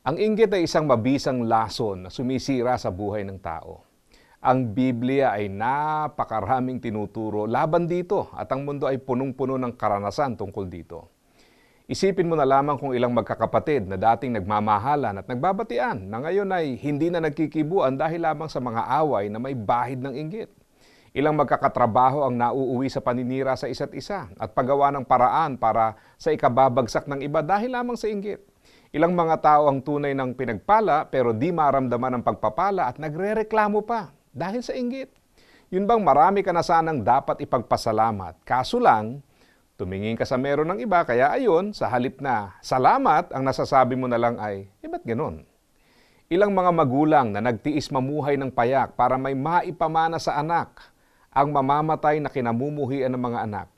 Ang inggit ay isang mabisang lason na sumisira sa buhay ng tao. Ang Biblia ay napakaraming tinuturo laban dito at ang mundo ay punong-puno ng karanasan tungkol dito. Isipin mo na lamang kung ilang magkakapatid na dating nagmamahalan at nagbabatian na ngayon ay hindi na nagkikibuan dahil lamang sa mga away na may bahid ng inggit. Ilang magkakatrabaho ang nauuwi sa paninira sa isa't isa at paggawa ng paraan para sa ikababagsak ng iba dahil lamang sa inggit. Ilang mga tao ang tunay ng pinagpala pero di maramdaman ang pagpapala at nagrereklamo pa dahil sa inggit. Yun bang marami ka na sanang dapat ipagpasalamat. Kaso lang, tumingin ka sa meron ng iba kaya ayon sa halip na salamat ang nasasabi mo na lang ay, eh ba't ganun? Ilang mga magulang na nagtiis mamuhay ng payak para may maipamana sa anak ang mamamatay na kinamumuhian ng mga anak.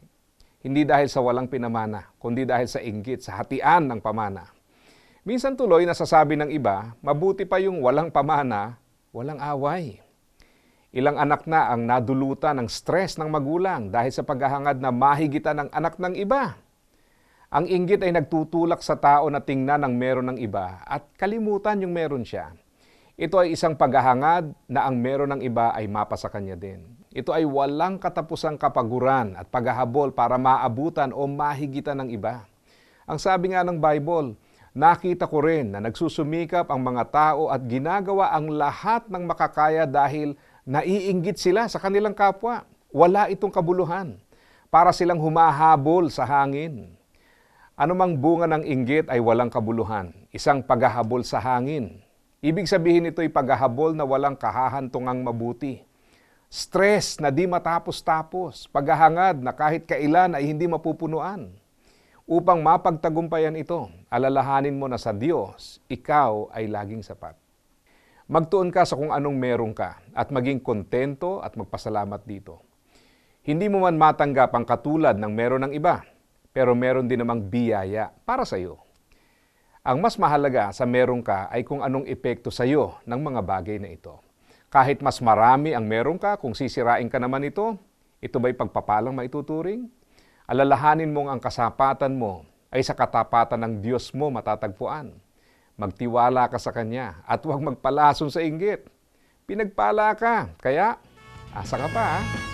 Hindi dahil sa walang pinamana, kundi dahil sa inggit, sa hatian ng pamana. Minsan tuloy nasasabi ng iba, mabuti pa yung walang pamana, walang away. Ilang anak na ang nadulutan ng stress ng magulang dahil sa paghahangad na mahigitan ng anak ng iba. Ang inggit ay nagtutulak sa tao na tingnan ang meron ng iba at kalimutan yung meron siya. Ito ay isang paghahangad na ang meron ng iba ay mapa sa kanya din. Ito ay walang katapusang kapaguran at paghahabol para maabutan o mahigitan ng iba. Ang sabi nga ng Bible, nakita ko rin na nagsusumikap ang mga tao at ginagawa ang lahat ng makakaya dahil naiinggit sila sa kanilang kapwa. Wala itong kabuluhan. Para silang humahabol sa hangin. Anumang bunga ng inggit ay walang kabuluhan, isang paghahabol sa hangin. Ibig sabihin ito'y paghahabol na walang kahahantungang mabuti. Stress na di matapos-tapos, paghahangad na kahit kailan ay hindi mapupunuan. Upang mapagtagumpayan ito, alalahanin mo na sa Diyos, ikaw ay laging sapat. Magtuon ka sa kung anong meron ka at maging kontento at magpasalamat dito. Hindi mo man matanggap ang katulad ng meron ng iba, pero meron din namang biyaya para sa iyo. Ang mas mahalaga sa meron ka ay kung anong epekto sa iyo ng mga bagay na ito. Kahit mas marami ang meron ka, kung sisirain ka naman ito, ito ba'y pagpapalang maituturing? Alalahanin mong ang kasapatan mo ay sa katapatan ng Diyos mo matatagpuan. Magtiwala ka sa Kanya at huwag magpalason sa inggit. Pinagpala ka, kaya asa ka pa ha?